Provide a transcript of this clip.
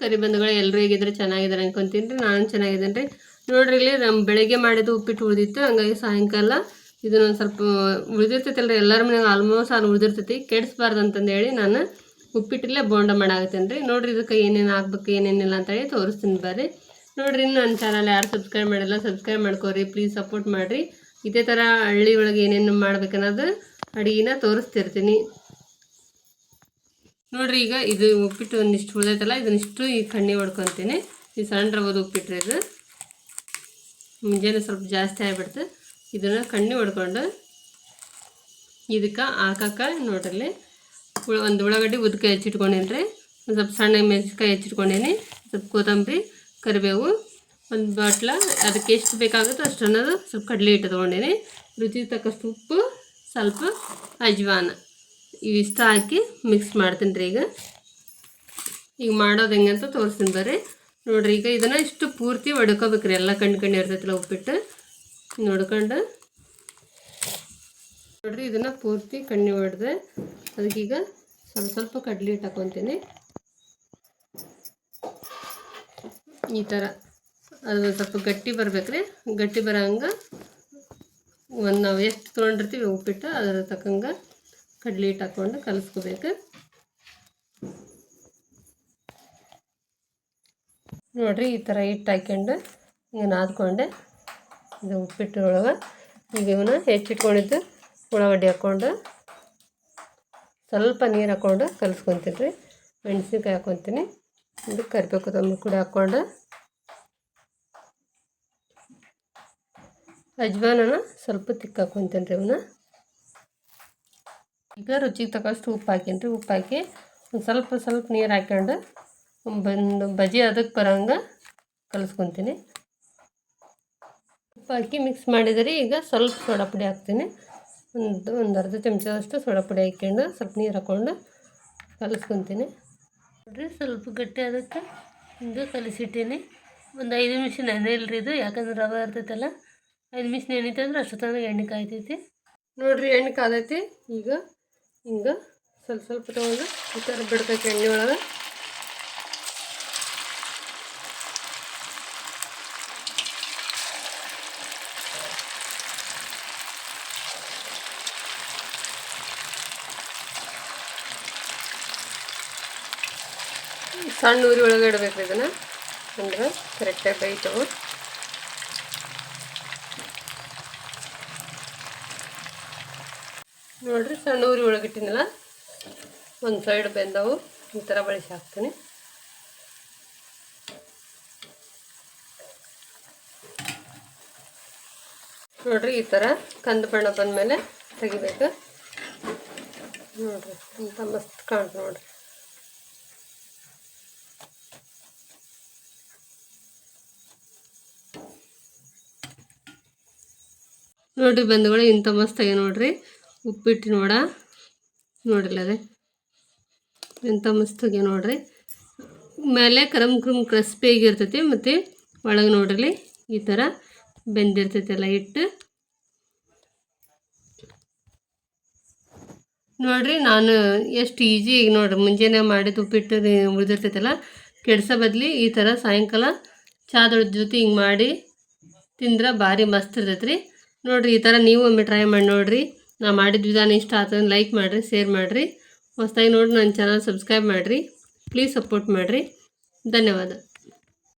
ನಮಸ್ಕಾರ ಬಂಧುಗಳು ಎಲ್ಲರೂ ಹೇಗಿದ್ರೆ ಚೆನ್ನಾಗಿದ್ದಾರೆ ಅನ್ಕೊಂತೀನಿ ನಾನು ಚೆನ್ನಾಗಿದ್ದೇನೆ ರೀ. ನೋಡ್ರಿ ಇಲ್ಲಿ ನಮ್ಮ ಬೆಳಗ್ಗೆ ಮಾಡಿದ್ದು ಉಪ್ಪಿಟ್ಟು ಉಳಿದಿತ್ತು. ಹಂಗಾಗಿ ಸಾಯಂಕಾಲ ಇದನ್ನೊಂದು ಸ್ವಲ್ಪ ಉಳಿದಿರ್ತೈತಲ್ಲ ಎಲ್ಲರ ಮನೆಯಾಗ ಆಲ್ಮೋಸ್ಟ್ ಅದು ಉಳಿದಿರ್ತೈತಿ. ಕೆಡಿಸ್ಬಾರ್ದು ಅಂತಂದು ಹೇಳಿ ನಾನು ಉಪ್ಪಿಟ್ಟಲ್ಲೇ ಬೋಂಡ ಮಾಡಾಕತ್ತೇನೆ ರೀ. ನೋಡ್ರಿ ಇದಕ್ಕೆ ಏನೇನು ಹಾಕ್ಬೇಕು ಏನೇನಿಲ್ಲ ಅಂತ ಹೇಳಿ ತೋರಿಸ್ತೀನಿ ಬರ್ರಿ. ನೋಡ್ರಿ ನನ್ನ ಚಾನಲ್ ಯಾರು ಸಬ್ಸ್ಕ್ರೈಬ್ ಮಾಡಿಲ್ಲ ಸಬ್ಸ್ಕ್ರೈಬ್ ಮಾಡ್ಕೋರಿ. ಪ್ಲೀಸ್ ಸಪೋರ್ಟ್ ಮಾಡಿರಿ. ಇದೇ ಥರ ಹಳ್ಳಿ ಒಳಗೆ ಏನೇನು ಮಾಡ್ಬೇಕನ್ನೋದು ಅಡುಗೆನ ತೋರಿಸ್ತಿರ್ತೀನಿ. ನೋಡ್ರಿ, ಈಗ ಇದು ಉಪ್ಪಿಟ್ಟು ಒಂದಿಷ್ಟು ಉಳಿದೈತಲ್ಲ, ಇದನ್ನಿಷ್ಟು ಈ ಕಣ್ಣಿ ಹೊಡ್ಕೊತೀನಿ ಈ ಸಣ್ಣ ರವದ ಉಪ್ಪಿಟ್ಟು ಇದು. ಮುಂಜಾನೆ ಸ್ವಲ್ಪ ಜಾಸ್ತಿ ಆಗಿಬಿಡ್ತು. ಇದನ್ನು ಕಣ್ಣಿ ಹೊಡ್ಕೊಂಡು ಇದಕ್ಕೆ ಹಾಕಕ್ಕೆ ಉಳ, ಒಂದು ಉಳ್ಳಾಗಡ್ಡಿ ಉದ್ಕ ಹೆಚ್ಚಿಟ್ಕೊಂಡೇನಿ ರೀ ಒಂದು ಸ್ವಲ್ಪ ಸಣ್ಣ ಮೆಣಸಿನ್ಕಾಯಿ ಹೆಚ್ಚಿಟ್ಕೊಂಡೇನಿ. ಸ್ವಲ್ಪ ಕೊತ್ತಂಬರಿ, ಕರಿಬೇವು, ಒಂದು ಬಾಟ್ಲ. ಅದಕ್ಕೆ ಎಷ್ಟು ಬೇಕಾಗುತ್ತೋ ಅಷ್ಟು ಅನ್ನೋದು ಸ್ವಲ್ಪ ಕಡಲೆ ಹಿಟ್ಟು ತೊಗೊಂಡೇನಿ. ರುಚಿ ತಕ್ಕಷ್ಟು ಉಪ್ಪು, ಸ್ವಲ್ಪ ಅಜ್ವಾನ. ಇವಿಷ್ಟು ಹಾಕಿ ಮಿಕ್ಸ್ ಮಾಡ್ತೀನಿ ರೀ ಈಗ. ಈಗ ಮಾಡೋದು ಹೆಂಗೆ ತೋರಿಸ್ತೀನಿ ಬರ್ರಿ. ನೋಡ್ರಿ ಈಗ ಇದನ್ನು ಇಷ್ಟು ಪೂರ್ತಿ ಹೊಡ್ಕೋಬೇಕ್ರಿ ಎಲ್ಲ ಕಣ್ಣು ಕಣ್ಣು ಇರ್ತೈತಿಲ್ಲ ಉಪ್ಪಿಟ್ಟು. ನೋಡ್ಕೊಂಡು. ನೋಡ್ರಿ ಇದನ್ನು ಪೂರ್ತಿ ಕಣ್ಣಿ ಹೊಡೆದೆ ಅದಕ್ಕೀಗ ಸ್ವಲ್ಪ ಸ್ವಲ್ಪ ಕಡ್ಲಿ ಹಿಟ್ಟು ಈ ಥರ ಅದು ಸ್ವಲ್ಪ ಗಟ್ಟಿ ಬರ್ಬೇಕ್ರಿ ಗಟ್ಟಿ ಬರೋ ಹಂಗೆ ಒಂದು ನಾವು ಎಷ್ಟು ತೊಗೊಂಡಿರ್ತೀವಿ ಉಪ್ಪಿಟ್ಟು ಅದರ ತಕ್ಕಂಗೆ ಕಡ್ಲಿ ಹಿಟ್ಟು ಹಾಕ್ಕೊಂಡು ಕಲಿಸ್ಕೋಬೇಕು. ನೋಡ್ರಿ ಈ ಥರ ಹಿಟ್ಟು ಹಾಕ್ಕೊಂಡು ಈಗ ನಾದ್ಕೊಂಡೆ. ಇದು ಉಪ್ಪಿಟ್ಟು ಒಳಗೆ ಈಗ ಇವನ್ನ ಹೆಚ್ಚಿಟ್ಕೊಂಡಿದ್ದು ಉಳ್ಳಾಗಡ್ಡಿ ಹಾಕ್ಕೊಂಡು ಸ್ವಲ್ಪ ನೀರು ಹಾಕ್ಕೊಂಡು ಕಲಿಸ್ಕೊತೀನಿ ರೀ ಮೆಣಸಿನ್ಕಾಯಿ ಹಾಕ್ಕೊತೀನಿ ಇದು ಕರಿಬೇವು ಕೊತ್ತಂಬರಿ ಕೂಡ ಹಾಕ್ಕೊಂಡು. ಅಜ್ವಾನನ ಸ್ವಲ್ಪ ತಿಕ್ಕಾಕೊತೀನಿ ರೀ ಇವನ್ನ. ಈಗ ರುಚಿಗೆ ತಕ್ಕಷ್ಟು ಉಪ್ಪು ಹಾಕೀನಿ ರೀ ಉಪ್ಪು ಹಾಕಿ ಒಂದು ಸ್ವಲ್ಪ ಸ್ವಲ್ಪ ನೀರು ಹಾಕ್ಕೊಂಡು ಬಂದು ಬಜಿ ಅದಕ್ಕೆ ಬರೋಂಗೆ ಕಲಿಸ್ಕೊತೀನಿ. ಉಪ್ಪು ಹಾಕಿ ಮಿಕ್ಸ್ ಮಾಡಿದರೆ ಈಗ ಸ್ವಲ್ಪ ಸೋಡಾ ಪುಡಿ ಹಾಕ್ತೀನಿ. ಒಂದು ಒಂದು ಅರ್ಧ ಚಮಚದಷ್ಟು ಸೋಡ ಪುಡಿ ಹಾಕ್ಕೊಂಡು ಸ್ವಲ್ಪ ನೀರು ಹಾಕ್ಕೊಂಡು ಕಲಿಸ್ಕೊತೀನಿ. ನೋಡಿರಿ ಸ್ವಲ್ಪ ಗಟ್ಟಿ ಅದಕ್ಕೆ ಹಿಂಗೆ ಕಲಿಸಿಟ್ಟೀನಿ. ಒಂದು ಐದು ನಿಮಿಷ ನೆನೆಯಿಲ್ರಿ ಇದು, ಯಾಕಂದ್ರೆ ರವೆ ಇರ್ತೈತಲ್ಲ, ಐದು ನಿಮಿಷ ನೆನೀತಂದ್ರೆ ಅಷ್ಟೊತ್ತಂದ್ರೆ ಎಣ್ಣೆ ಕಾಯ್ತೈತಿ. ನೋಡಿರಿ ಎಣ್ಣೆ ಕಾದೈತಿ, ಈಗ ಹಿಂಗೆ ಸ್ವಲ್ಪ ಸ್ವಲ್ಪ ತೊಗೊಂಡು ಈ ಥರ ಬಿಡ್ಬೇಕು ಎಣ್ಣೆ ಒಳಗೆ. ಸಣ್ಣ ಊರಿ ಒಳಗೆ ಇಡಬೇಕು ಇದನ್ನು. ಅಂದ್ರೆ ಕರೆಕ್ಟಾಗಿ ಬೈತವು. ನೋಡಿರಿ ಸಣ್ಣ ಊರಿ ಒಳಗೆ ಇಟ್ಟಿನಲ್ಲ ಒಂದು ಸೈಡ್ ಬೆಂದವು, ಈ ಥರ ಬಳಸಿ ಹಾಕ್ತೀನಿ. ನೋಡ್ರಿ ಈ ಥರ ಕಂದು ಬಣ್ಣ ಬಂದಮೇಲೆ ತೆಗಿಬೇಕು. ನೋಡ್ರಿ ಅಂತ ಮಸ್ತ್ ಕಾಣ್ತು ನೋಡ್ರಿ. ನೋಡ್ರಿ ಬಂಧುಗಳು ಇಂಥ ಮಸ್ತಾಗಿ ನೋಡ್ರಿ. ಉಪ್ಪಿಟ್ಟು ನೋಡ. ಅದೇ. ಎಂಥ ಮಸ್ತಾಗಿ ನೋಡ್ರಿ. ಮೇಲೆ ಕರಮ್ ಕ್ರಮ್ ಕ್ರಿಸ್ಪಿಯಾಗಿರ್ತೈತಿ ಮತ್ತು ಒಳಗೆ ನೋಡ್ರಿ ಈ ಥರ ಬೆಂದಿರ್ತೈತಿ ಎಲ್ಲ ಹಿಟ್ಟು. ನೋಡ್ರಿ ನಾನು ಎಷ್ಟು ಈಜಿ ಈಗ ನೋಡ್ರಿ ಮುಂಜಾನೆ ಮಾಡಿದ ಉಪ್ಪಿಟ್ಟು ಉಳಿದಿರ್ತೈತಲ್ಲ ಕೆಡ್ಸೋ ಬದಲಿ ಈ ಥರ ಸಾಯಂಕಾಲ ಚಾದೊಳ ಜೊತೆ ಹಿಂಗೆ ಮಾಡಿ ತಿಂದ್ರೆ ಭಾರಿ ಮಸ್ತ್ ಇರ್ತೈತೆ ರೀ ನೋಡಿರಿ ಈ ಥರ ನೀವು ಒಮ್ಮೆ ಟ್ರೈ ಮಾಡಿ ನೋಡಿರಿ. ನಾ ಮಾಡಿದ ವಿಧಾನ ಇಷ್ಟ ಆತಂದ್ರೆ ಲೈಕ್ ಮಾಡಿರಿ ಶೇರ್ ಮಾಡಿರಿ. ಹೊಸ್ದಾಗಿ ನೋಡಿ ನನ್ನ ಚಾನಲ್ ಸಬ್ಸ್ಕ್ರೈಬ್ ಮಾಡಿರಿ. ಪ್ಲೀಸ್ ಸಪೋರ್ಟ್ ಮಾಡಿರಿ. ಧನ್ಯವಾದ.